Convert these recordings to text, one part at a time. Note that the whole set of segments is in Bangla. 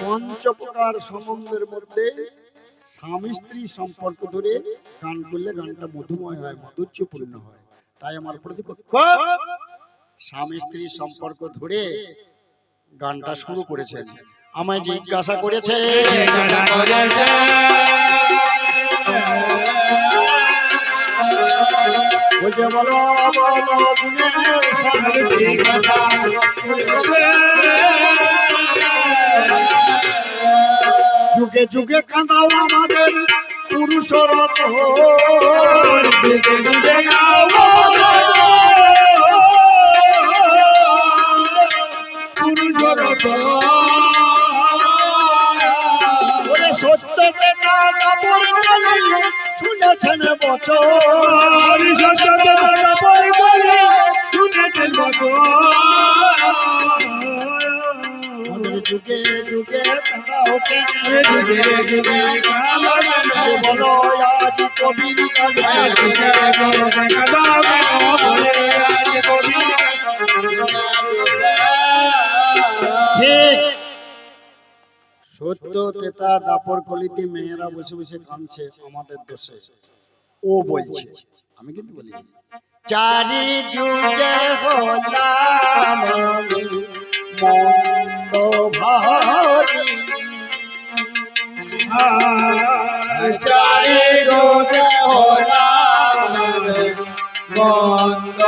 পঞ্চপ্রকার সম্বন্ধের মধ্যে স্বামী স্ত্রী সম্পর্ক ধরে গান করলে গানটা মধুময় হয় মাধুর্যপূর্ণ হয় তাই আমার প্রতিপক্ষ স্বামী স্ত্রী সম্পর্ক ধরে গানটা শুরু করেছেন আমায় জিজ্ঞাসা করেছে বলো যুগে যুগে কাঁদাও আমাদের পুরুষরত যুগে যুগে গাও পুরুষরত ওরে সত্য বেটা কাপড় গেলে শুনেছেন বছর। সারি, সত্য কাপড় গেলে শুনেছেন বছর। যুগে যুগে ওঠে যুগে যুগে বলো আজ কবির ঠিক সত্য তেতা দাপর কলিতে মেয়েরা বসে বসে কাঁদছে আমাদের দোষে। ও বলছে আমি কিন্তু বলি চারি যুগে হলাম মন্দ ভারি। চারি যুগে হলাম বন্ধ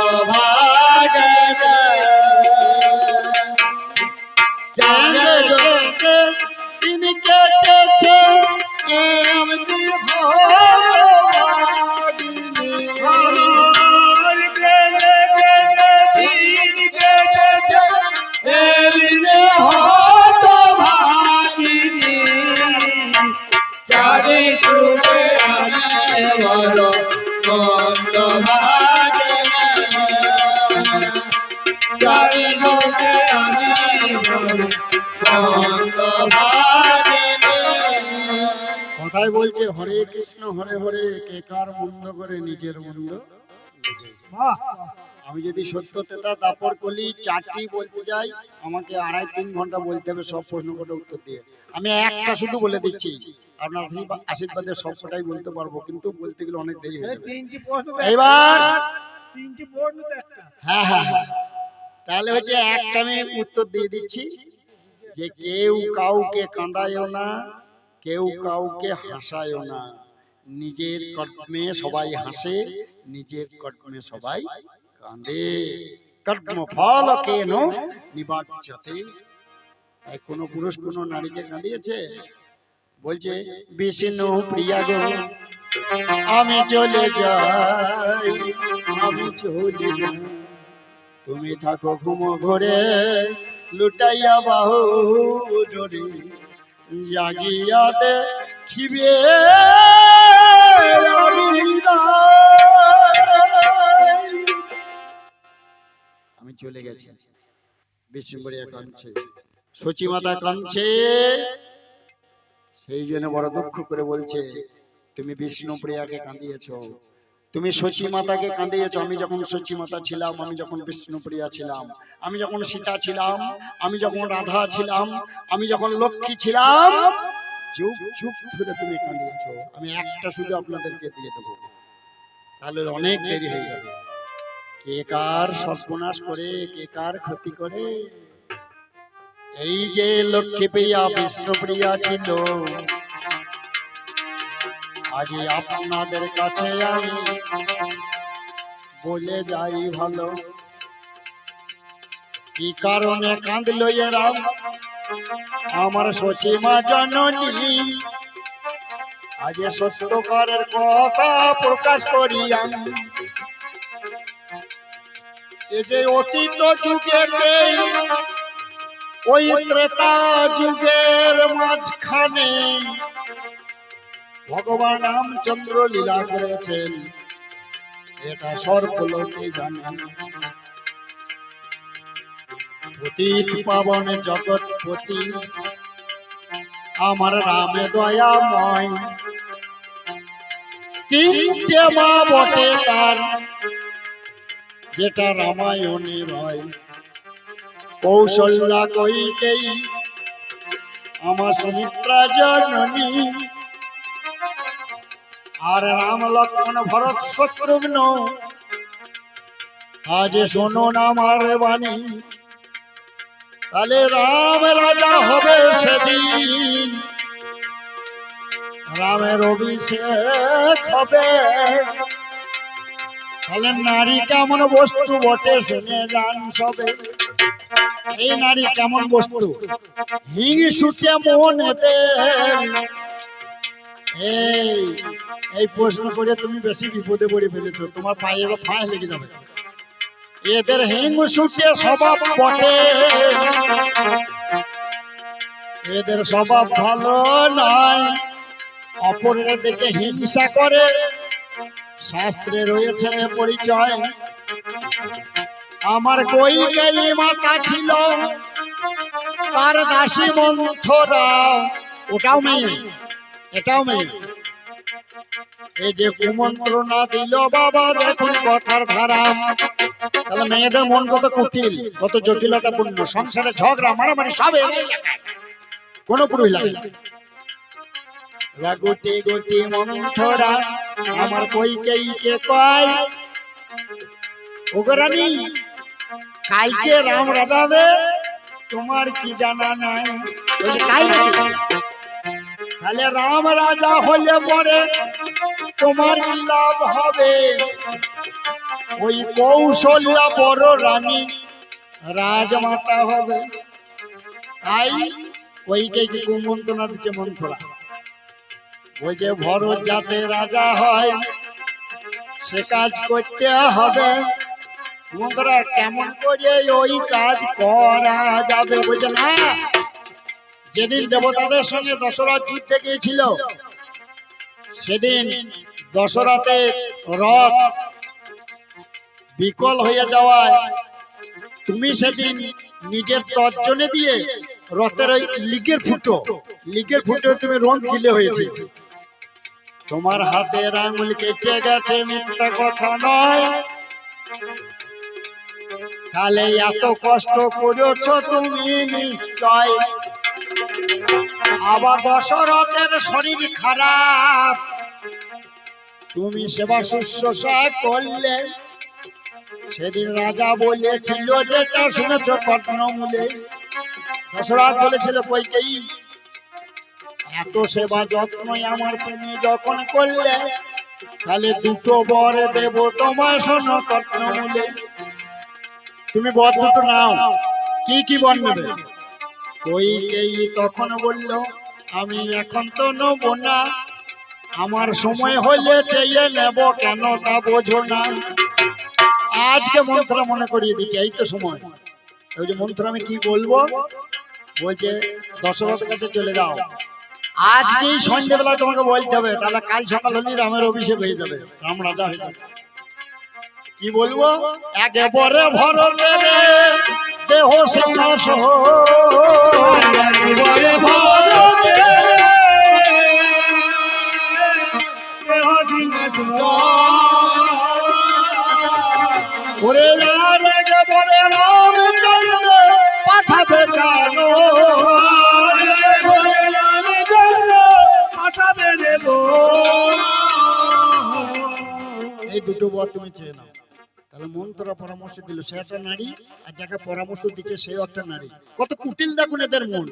বলছে হরে কৃষ্ণ হরে হরে কে কার মন্দ করে নিজের মন্দ? আমি যদি সত্য তেতা দাপর কলি চারটি বলতে যাই আমাকে আড়াই তিন ঘণ্টা বলতে হবে সব প্রশ্ন করে উত্তর দিয়ে। আমি একটা শুধু বলে দিচ্ছি আপনার আশীর্বাদ- সবকটাই বলতে পারব কিন্তু বলতে গেলে অনেক দেরি হয়ে প্রশ্ন হ্যাঁ হ্যাঁ হ্যাঁ। তাহলে হচ্ছে একটা আমি উত্তর দিয়ে দিচ্ছি যে কেউ কাউকে কাঁদায়ও না কেউ কাউকে হাসায়ও না। নিজের কর্মে সবাই হাসে নিজের কর্মে সবাই কাঁদে। কর্ম ফল কেন নিবাচ্যতে তাই কোন পুরুষ কোন নারীকে কাঁদিয়েছে? বলছে বিষ্ণু প্রিয়া গো আমি চলে যাই আমি চলে যাই। তুমি থাকো ঘুমো ঘরে লুটাইয়া বাহু জোরে। জাগিয়া দেখিবে আমি চলে গেছি। বিষ্ণুপুরিয়া কাঁদছে। সচি মাতা কাঁদছে। সেই জন্য বড় দুঃখ করে বলছে, তুমি বিষ্ণুপ্রিয়াকে কাঁদিয়েছ। তুমি সচি মাতাকে কাঁদিয়েছ আমি যখন সচি মাতা ছিলাম আমি যখন বিষ্ণুপ্রিয়া ছিলাম আমি যখন সীতা ছিলাম আমি যখন রাধা ছিলাম আমি যখন লক্ষ্মী ছিলাম যুগ যুগ ধরে তুমি কাঁদিয়েছ আমি একটা শুধু আপনাদেরকে দিয়ে দেবো। তাহলে অনেক দেরি হয়ে যাবে। কে কার সর্বনাশ করে কে কার ক্ষতি করে? এই যে লক্ষ্মী প্রিয়া বিষ্ণুপ্রিয়া ছিল আজ আপনাদের কাছে আমি বলে যাই ভালো। কি কারণে কাঁদল এরা আমার সচিমা জননী আজ সত্যকারের কথা প্রকাশ করি আমি। এ যে অতীত যুগেতে, ওই ত্রেতা যুগের মাঝখানে ভগবান রামচন্দ্র লীলা করেছেন। এটা সর্বলোকে জানেন। পতিত পাবন জগৎপতি আমার রামে দয়াময়। তিনটে মা বটে তার, যেটা রামায়ণে রয়। কৌশল্যা কইকেই আমার সুমিত্রা জননী আর রাম লক্ষ্মণ ভরত শত্রুঘ্ন। আজ শুনুন আমার বাণী। তাহলে রাম রাজা হবে সেদিন। রামের অভিষেক হবে। তাহলে নারী কেমন বস্তু বটে শুনে যান সবে। এই নারী কেমন বস্তু? হিংসুটে মনেতে এই এই প্রশ্ন করে তুমি বেশি বিপদে পড়ে ফেলেছো। তোমার পায়ে এবার ফাঁস লেগে যাবে। এদের হিংসুটে স্বভাব বটে। এদের স্বভাব ভালো নয় অপরের দিকে হিংসা করে। শাস্ত্রে রয়েছে পরিচয়। আমার কই মাতা ছিল। তার দাসী মন্থরা ওটাও মেয়ে। এটাও মেয়ে। এই যে কুমন্ত্রণা দিল বাবা, দেখুন কথার ধারা। তাহলে মেয়েদের মন কত কুটিল, কত জটিলতাপূর্ণ। সংসারে ঝগড়া, মারামারি সব। কোনো পুরুষ লাগে গুটি গুটি মন্থরা আমার কইকেই কে কয়? ওগরানি, কালকে রাম রাজাবে, তোমার কি জানা নাই? নাকি? তাহলে রাম রাজা হলে পরে তোমার লাভ হবে? ওই কৌশল্যা বড় রানী রাজমাতা হবে। তাই ওইকে কি কুমন্ত্রণা দিচ্ছে মন্ত্রণা? ওই যে ভরত যাতে রাজা হয়, সে কাজ করতে হবে। বন্ধুরা কেমন করে ওই কাজ করা যাবে? বলছে, না যেদিন দেবতাদের সঙ্গে দশরথ যুদ্ধে গিয়েছিল, সেদিন দশরথের রথ বিকল হয়ে যাওয়ায় তুমি সেদিন নিজের তর্জনে দিয়ে রথের ওই লিগের ফুটো লিগের ফুটো তুমি রং গিলে হয়েছে। তোমার হাতের আঙুল কেটে গেছে, মিথ্যা কথা নয়। তাহলে এত কষ্ট করেছ তুমি নিশ্চয়। আবার দশরথের শরীর খারাপ। তুমি সেবা শুশ্রূষা করলে, সেদিন রাজা বলেছিল যেটা শুনেছ কর্ণমূলে দশরথ বলেছিল কইকেই এত সেবা যত্নই আমার তুমি যখন করলে, তাহলে দুটো বর দেব তোমায় শোনো কর্ণমূলে তুমি বর দুটো নাও, কি কি বর নেবে? কইকেই তখন বলল, আমি এখন তো নেব না। আমার সময় হলে চেয়ে নেব কেন তা বোঝো না। আজকে মন্ত্র মনে করিয়ে দিচ্ছে, এই তো সময়। ওই যে মন্ত্র আমি কি বলব? বলছে, দশরথের কাছে চলে যাও। আজকেই সন্ধ্যেবেলা তোমাকে বলতে হবে, তাহলে কাল সকাল হলেই রামের অভিষেক হয়ে যাবে, রাম রাজা হয়ে যাবে। কি বলব? একেবারে ভরতে দেহ ভরতে ওরে একেবারে রামচন্দ্র পাঠাবে কেন? পাঠাবে এই দুটো বর তুমি চেয়ে নাও। তাহলে মন্ত্র পরামর্শ দিল, সে একটা নারী আর যাকে পরামর্শ দিচ্ছে সেও একটা নারী। কত কুটিল দেখুন এদের মন।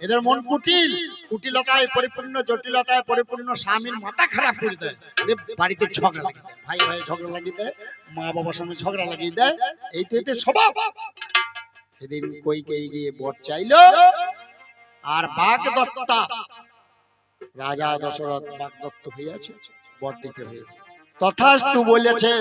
এদের মন কুটিল। কুটিলতায় পরিপূর্ণ, জটিলতায় পরিপূর্ণ, স্বামীর মাথা খারাপ করে দেয়। বাড়িতে ঝগড়া লাগিয়ে দেয়। ভাই ভাই ঝগড়া লাগিয়ে দেয়, মা বাবার সঙ্গে ঝগড়া লাগিয়ে দেয়। এই তো এতে স্বভাব। সেদিন কই কই গিয়ে বর চাইলো, আর বাঘ দত্তা। রাজা দশরথ বাঘ দত্ত হইয়াছে বর দিতে হয়েছে। তথাস্তু বলেছে।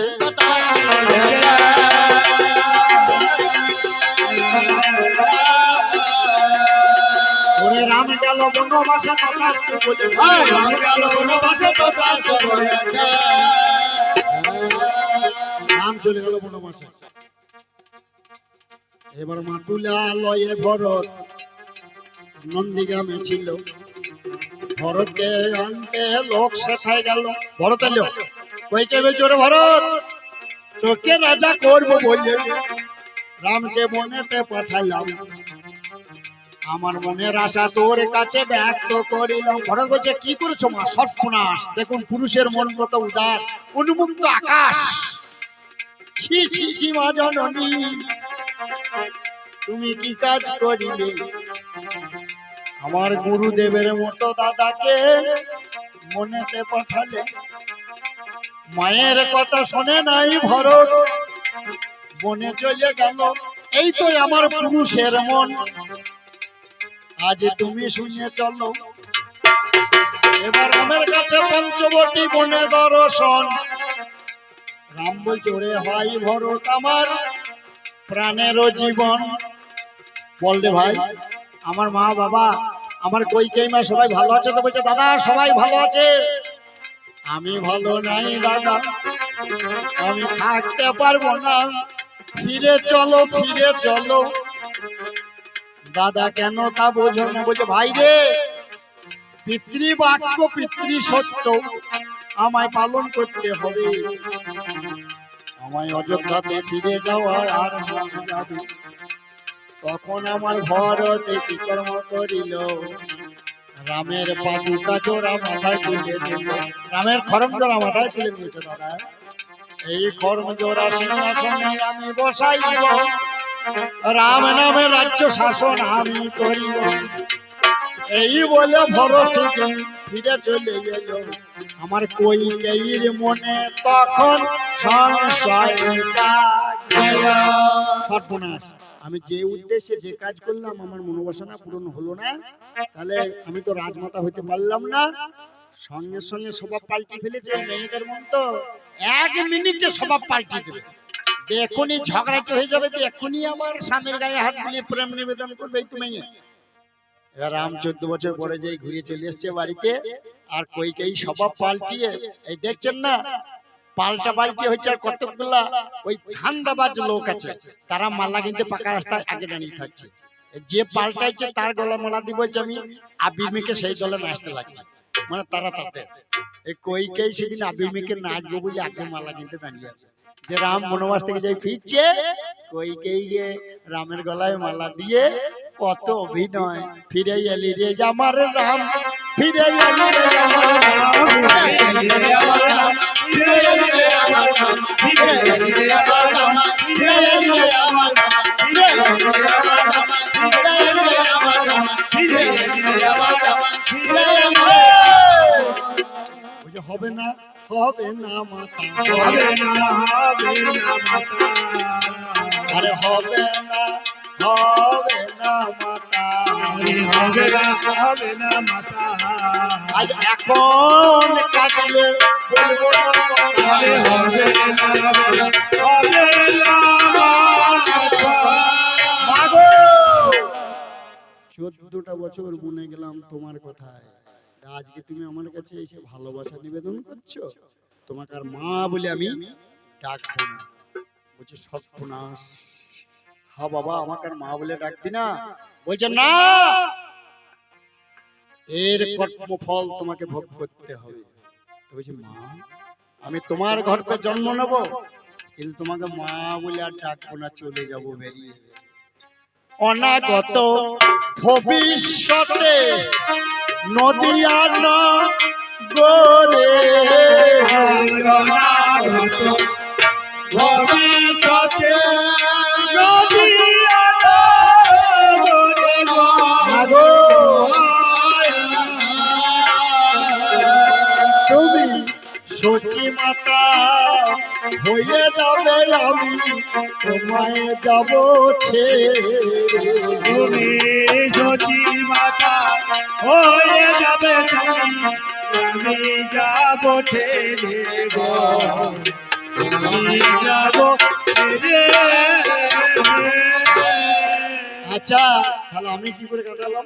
ওরে রাম গেল বনবাসে তথাস্তু বলেছে। রাম গেল বনবাসে তথাস্তু বলেছে। রাম চলে গেল বনবাসে। এবার মাতুলা লয়ে ভরত নন্দীগ্রামে ছিল। ভরতকে আনতে লোক শেখায় গেল। ভরত এলো। ভরত, তোকে রাজা করব বলে রামকে বনেতে পাঠালাম। আমার মনের আশা তোর কাছে ব্যক্ত করিলাম। ভরত বলছে, কি করেছ মা? সর্বনাশ। দেখুন, পুরুষের মন কত উদার, উন্মুক্ত আকাশ। ছি ছি ছি, মা জননী, তুমি কি কাজ করিলে? আমার গুরুদেবের মতো দাদাকে মনেতে পাঠালে মায়ের কথা শোনে নাই ভরত। বনে চলে গেল। এই তো আমার পুরুষের মন। আজ তুমি শুনে চলো। এবার আমার কাছে পঞ্চবটী বনে দর্শন। রাম বলছে, ওরে ভাই ভরত আমার প্রাণেরও জীবন। বললে ভাই, আমার মা বাবা, আমার কই কই মা সবাই ভালো আছে তো বলছে, দাদা, সবাই ভালো আছে? আমি ভালো নাই দাদা। আমি থাকতে পারব না। ফিরে চলো ফিরে চলো। দাদা কেন তা বোঝো না? বলছে, ভাই রে পিতৃ বাক্য পিতৃ সত্য আমায় পালন করতে হবে। আমায় অযোধ্যাতে ফিরে যাওয়া আর তখন আমার ভরতে কি কর্ম করিল। রামের পাদুকা জোড়া মাথায় তুলে রামের খরম জোড়া মাথায় তুলে দিয়েছে দাদা। এই খরম জোড়া সিংহাসনে আমি বসাইব রাম নামে রাজ্য শাসন আমি করিব এই বলে ভরসে ফিরে চলে গেল। আমার কই কেইর মনে তখন সংশয় জাগিল। সর্বনাশ। আমি যে উদ্দেশ্যে যে কাজ করলাম, আমার মনোবাসনা পূরণ হলো না। তাহলে আমি তো রাজমাতা হইতে পারলাম না। সঙ্গে সঙ্গে স্বভাব পাল্টি ফেলেছে মেয়েদের মন তো। এক মিনিটে স্বভাব পাল্টি দেবে। এখনই ঝগড়াটি হয়ে যাবে এখনই আমার স্বামীর গায়ে হাত দিয়ে প্রেম নিবেদন করবে এই তুমি। এবার রাম চোদ্দ বছর পরে যেই ঘুরে চলে এসছে বাড়িতে, আর কই কই স্বভাব পাল্টিয়ে, এই দেখছেন না পাল্টা পাল্টি হচ্ছে আর কতগুলা ওই ঠান্ডাবাজ লোক আছে, তারা মাল্লা কিন্তু পাকা রাস্তায় আগে দাঁড়িয়ে থাকছে। যে পাল্টাইছে তার গলা মালা দিব বলছে, আমি আবির সেই দলে নাচতে লাগছে। মানে তারা তাতে এই কই কই সেদিন আবির নাচবো বলে আগে মালা কিনতে দাঁড়িয়ে আছে। যে রাম বনবাস থেকে যাই ফিরছে, কই কই গে রামের গলায় মালা দিয়ে কত অভিনয়। ফিরে এলি রে আমার রাম ফিরে এলি রে আমার রাম ফিরে এলি রে আমার রাম। হবে না হবে না মাতা হবে না হবে না মাতা আরে হবে না হবে না মাতা হবে না হবে না মাতা আজ এখন কাটলে চোদ্দটা বছর মনে গেলাম তোমার কথায়। আজকে তুমি আমার কাছে এসে ভালোবাসা নিবেদন করছ? তোমাকে আর মা বলে আমি ডাকবো না। বলছে, সর্বনাশ। হা বাবা, আমাকে আর মা বলে ডাকবি না। বলছে, না। এর কর্মফল তোমাকে ভোগ করতে হবে। বলছে মা আমি তোমার গর্ভে জন্ম নেব? কিন্তু তোমাকে মা বলে আর ডাকবো না চলে যাব বেরিয়ে। অনাগত ভবিষ্যতে নদিয়া না গরে অনাগত ভবিষ্যতে সচি মাতা, হয়ে যাবে আমি, তোমায় যাব ছেড়ে। তুমি যদি মাতা, হয়ে যাবে আমি যাব গো। আমি যাব আচ্ছা তাহলে আমি কি করে কাটালাম?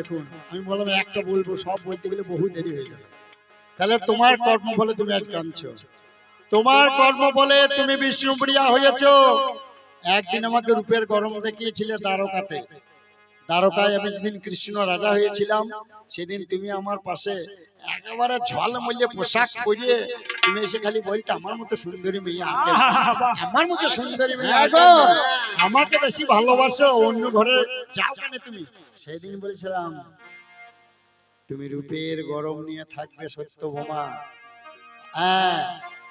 দেখুন আমি বললাম একটা বলব সব বলতে গেলে বহু দেরি হয়ে যাবে। তাহলে তোমার কর্ম বলে তুমি আজ কাঁদছো। তোমার কর্ম বলে তুমি বিষ্ণুপ্রিয়া হয়েছ। একদিন আমাকে রূপের গরম দেখিয়েছিলে দ্বারকাতে। দ্বারকায় আমি যেদিন কৃষ্ণ রাজা হয়েছিলাম সেদিন তুমি আমার পাশে একেবারে ঝল মূল্যে পোশাক পরিয়ে তুমি এসে খালি বলতে আমার মতো সুন্দরী মেয়ে আমার মতো সুন্দরী মেয়ে আর আমাকে বেশি ভালোবাসো অন্য ঘরে যাও কেন তুমি? সেই দিন বলেছিলাম তুমি রূপের গরম নিয়ে থাকবে সত্যভমা হ্যাঁ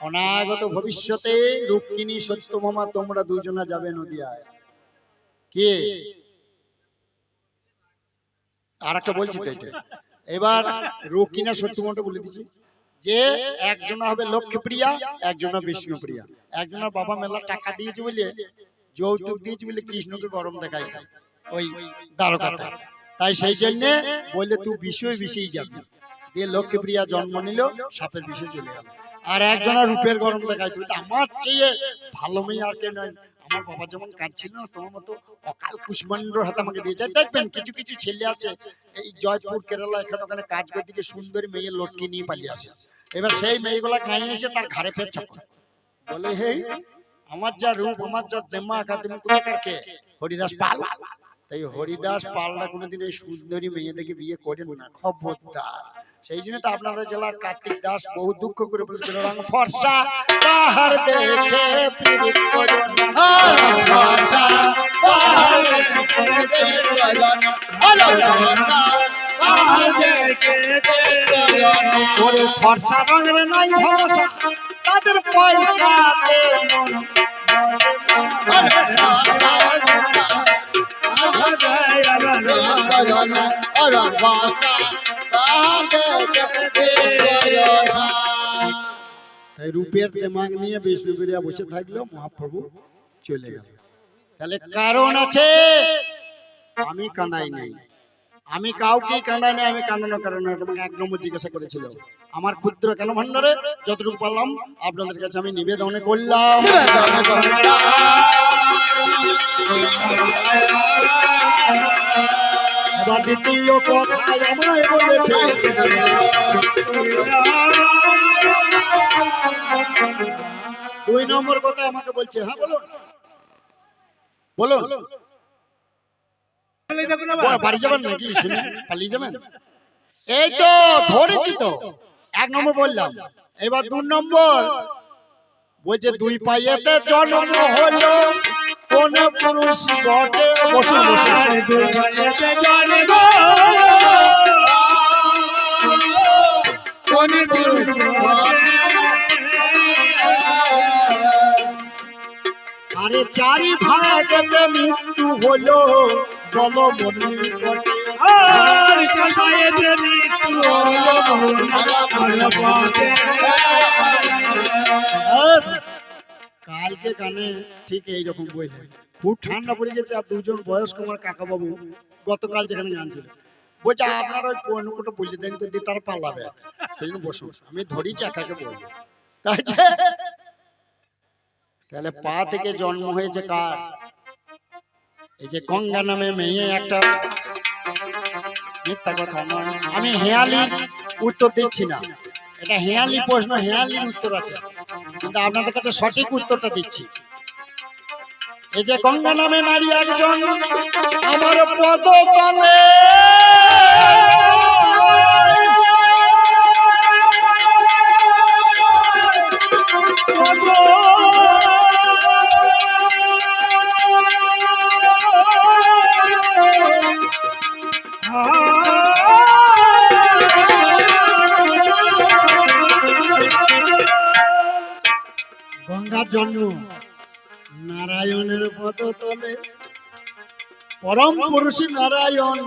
অনাগত ভবিষ্যতে রুক্মিণী সত্যভমা তোমরা দুজনা যাবে নদিয়ায়। কে? আর একটা বলছি তো এটা এবার রুক্মিণা সত্যভমাটা বলে দিচ্ছি। যে একজন হবে লক্ষ্মীপ্রিয়া একজন বিষ্ণুপ্রিয়া। একজনের বাবা মেলা টাকা দিয়েছে বলে যৌতুক দিয়েছে বলে কৃষ্ণকে গরম দেখাই ওই দ্বারকাতে তাই সেই জন্য বললে তুই বিষয় বিষয়ই যাবি। দিয়ে লক্ষ্মীপ্রিয়া জন্ম নিল, সাপের বিষয় চলে গেল। আর একজনের রূপের গরম দেখাই তুই আমার চেয়ে ভালো মেয়ে আর কে নয়। আমার বাবা যেমন কাজ ছিল না তোমার মতো অকাল কুষ্মান্ডর হাতে আমাকে দিয়েছে। দেখবেন কিছু কিছু ছেলে আছে, এই জয়পুর, কেরালা, এখানে ওখানে কাজ করতে গিয়ে সুন্দরী মেয়ে লটকি নিয়ে পালিয়ে আসে। এবার সেই মেয়েগুলা গায়ে এসে তার ঘাড়ে পেচ্ছা করে বলে, হেই, আমার যা রূপ, আমার যা দেমাক তুমি কোথাকার কে? হরিদাস পাল। তাই হরিদাস পালরা কোনোদিন এই সুন্দরী মেয়েদেরকে বিয়ে করেন না। খবরদার। সেই জন্য তো আপনাদের জেলার কার্তিক দাস বহু দুঃখ করে বলেছিল রং ফর্সা তাহার দেখে পীড়িত করো ফর্সা, তাহার দেখে পীড়িত করো না। ফর্সা, তাহার দেখে পীড়িত করো না। ওরে ফর্সা। রঙের নাই ভরসা তাদের তাই রূপের দেমাগ নিয়ে বিষ্ণুপ্রিয়া বসে থাকল, মহাপ্রভু চলে গেল। তাহলে কারণ আছে, আমি কাঁদাই নাই। আমি কাউকে কাঁদাই নাই, আমি কাঁদানোর কারণে তোমাকে এক নম্বর জিজ্ঞাসা করেছিল। আমার ক্ষুদ্র কেন ভান্ডারে? যতটুকু পারলাম, আপনাদের কাছে আমি নিবেদন করলাম। দ্বিতীয় আমায় বলেছে। দুই নম্বর কথা আমাকে বলছে হ্যাঁ বলুন। বাড়ি যাবেন? এই তো, ধরেছি তো। এক নম্বর বললাম। এবার দু নম্বর। বলছে দুই পাইয়েতে জন্ম হলো। কোন পুরুষ ঘটে বসুন আরে চারি ভাগেতে মৃত্যু হলো বল মনি ঘটে কালকে কানে ঠিক এইরকম বইলেন খুব ঠান্ডা পড়ে গেছে আর দুজন বয়স্ক আমার কাকা বাবু গতকাল যেখানে গান ছিল বলছে, আপনার ওই কোনটা বলে দেন তো, দিয়ে তারা পালাবে। সেই জন্য বসুন আমি ধরিছি একাকে বলব। তাই তাহলে পা থেকে জন্ম হয়েছে কার? এই যে গঙ্গা নামে মেয়ে একটা। মিথ্যা কথা নয় আমি হেয়ালি উত্তর দিচ্ছি না। এটা হেয়ালি প্রশ্ন, হেয়ালির উত্তর আছে। কিন্তু আপনাদের কাছে সঠিক উত্তরটা দিচ্ছি। এই যে গঙ্গা নামে নারী একজন, আমার পদ তলে গঙ্গার জন্ম নারায়ণের পদ তলে পরম পুরুষ নারায়ণ।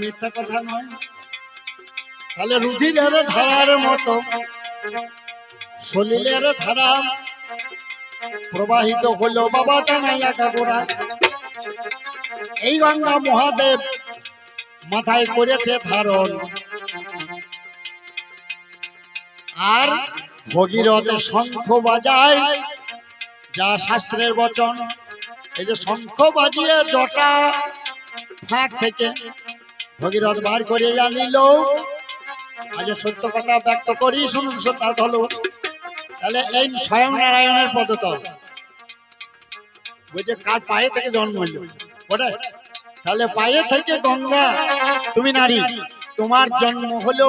মিথ্যা কথা নয়। তাহলে রুধিরের ধারার মতো, সলিলের ধারা প্রবাহিত হলো বাবা জানাইয়া কাকুরা। এই গঙ্গা মহাদেব মাথায় করেছে ধারণ। আর ভগীরথ শঙ্খ বাজায়। যা শাস্ত্রের বচন, এই যে শঙ্খ বাজিয়ে জটা ফাঁক থেকে ভগীরথ বার করে আনিল আজ সত্য কথা ব্যক্ত করি, শুনুন সত্য হলো তাহলে এই স্বয়ং নারায়ণের পদতল বলছে কার পায়ে থেকে জন্ম হইল? ওটা তাহলে পায়ে থেকে গঙ্গা। তুমি নারী, তোমার জন্ম হলো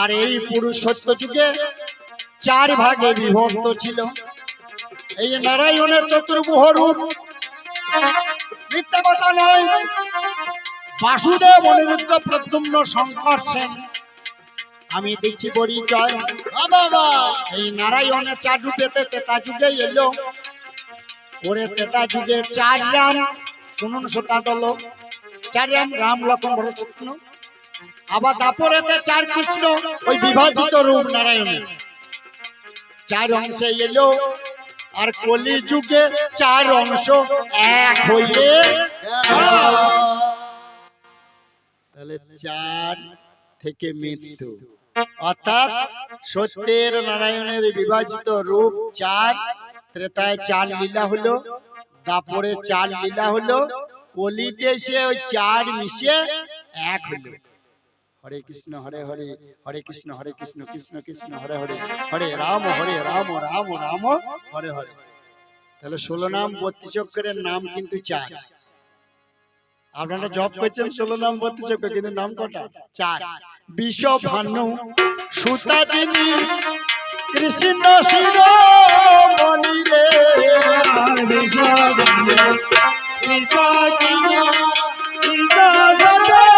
আর এই পুরুষ সত্য যুগে চার ভাগে বিভক্ত ছিল। এই নারায়ণের চতুর্ভুহ রূপ মিথ্যা কথা নয়। বাসুদেব অনিরুদ্ধ প্রদ্যুম্ন শঙ্কর সেন। আমি দিচ্ছি পরিচয়। এই নারায়ণের চার রূপেতে তেতা যুগে এলো। ওরে তেতা যুগে চার রাম। শুনুন শ্রোতা দল চার রাম রাম লক্ষণ শুকনো আবার দাপরেতে চার কৃষ্ণ, ওই বিভাজিত রূপ নারায়ণের। চার অংশে এলো, আর কলি যুগে চার অংশ এক হইয়ে তাহলে চার থেকে মৃত্যু। অর্থাৎ সত্যের নারায়ণের বিভাজিত রূপ চার, ত্রেতায় চার লীলা হলো, দাপরে চার লীলা হলো, কলিতে এসে ওই চার মিশে এক হলো। হরে কৃষ্ণ, হরে হরে হরে কৃষ্ণ হরে কৃষ্ণ কৃষ্ণ কৃষ্ণ, হরে হরে হরে রাম হরে রাম রাম রাম, হরে হরে। তাহলে ষোলো নাম বত্রিশ অক্ষরের নাম কিন্তু চার। আপনারা জব করছেন ষোলো নাম বত্রিশ অক্ষর, কিন্তু নাম কটা? চার। বিষ ভানু সুতা যিনি কৃষ্ণ শিরোমণি রে বিশ্ববন্ধু কৃষ্ণ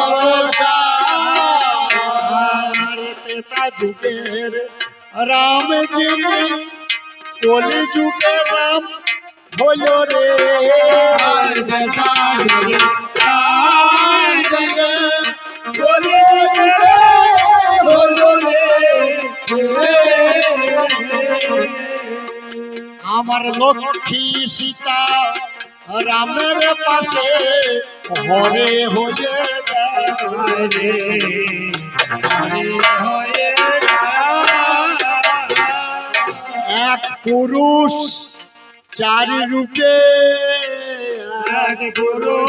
যুগের রাম যিনি কলি যুগে রাম হল রে আমার লক্ষ্মী সীতা রামের পাশে হরে হয়ে রে। এক পুরুষ চার রূপে। এক গুরু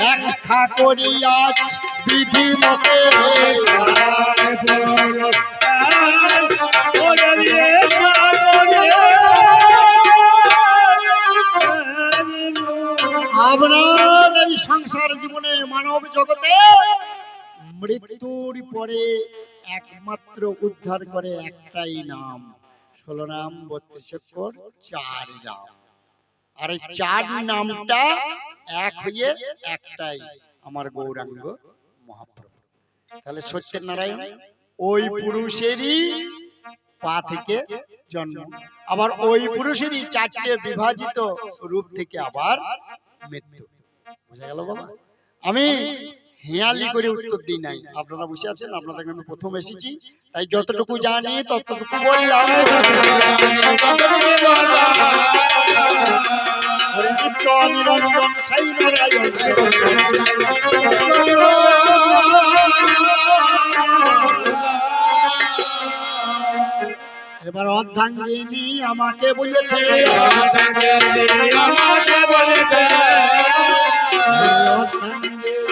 ব্যাখ্যা করি আজ বিধি মতে। এই সংসার জীবনে মানব জগতে মৃত্যুর পরে একমাত্র উদ্ধার করে একটাই নাম। ষোলো নাম বত্রিশ অক্ষর, চার নাম আর এই চার নামটা এক হয়ে একটাই আমার গৌরাঙ্গ মহাপ্রভু। তাহলে সত্যের নারায়ণ ওই পুরুষেরই পা থেকে জন্ম। আবার ওই পুরুষেরই চারটে বিভাজিত রূপ থেকে আবার মৃত্যু। বোঝা গেল বাবা? আমি হেয়ালি করে উত্তর দিই নাই। আপনারা বসে আছেন আপনাদের আমি প্রথম এসেছি। তাই যতটুকু জানি ততটুকু বললাম। নিরঞ্জন সাই এবার অর্ধাঙ্গিনী আমাকে বলেছে। অর্ধাঙ্গিনী আমাকে বলেছে। আমাকে বলেছে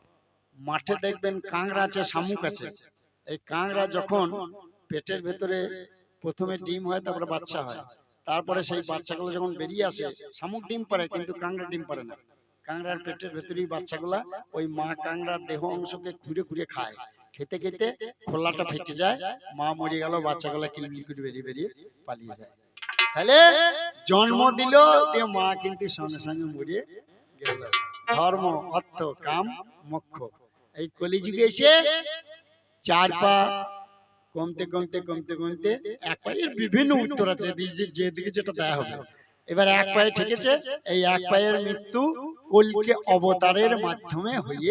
মাঠে দেখবেন কাঁকড়া আছে শামুক আছে। এই কাঁকড়া যখন পেটের ভেতরে প্রথমে ডিম হয়, তারপরে বাচ্চা হয়। তারপরে সেই বাচ্চাগুলো যখন বেরিয়ে আসে, শামুক ডিম পারে কিন্তু কাঁকড়া ডিম পারে না। কাঁকড়ার পেটের ভেতরেই বাচ্চাগুলা ওই মা কাঁকড়ার দেহ অংশকে ঘুরে খুঁড়ে খায়। খেতে খেতে খোলাটা ফেটে যায়, মা মরে গেল, বাচ্চাগুলা কিলবিল করে বেরিয়ে বেরিয়ে পালিয়ে যায়। তাহলে জন্ম দিল, দিয়ে মা কিন্তু সঙ্গে সঙ্গে মরে গেল। ধর্ম, অর্থ, কাম, মোক্ষ। এই কলিযুগে এসে চার পা কমতে কমতে কমতে কমতে এক পায়ের বিভিন্ন উত্তর আছে যেদিকে যেটা দেয়া হবে। এবার এক পায়ে ঠেকেছে, এই এক পায়ের মৃত্যু কলকে অবতারের মাধ্যমে হয়ে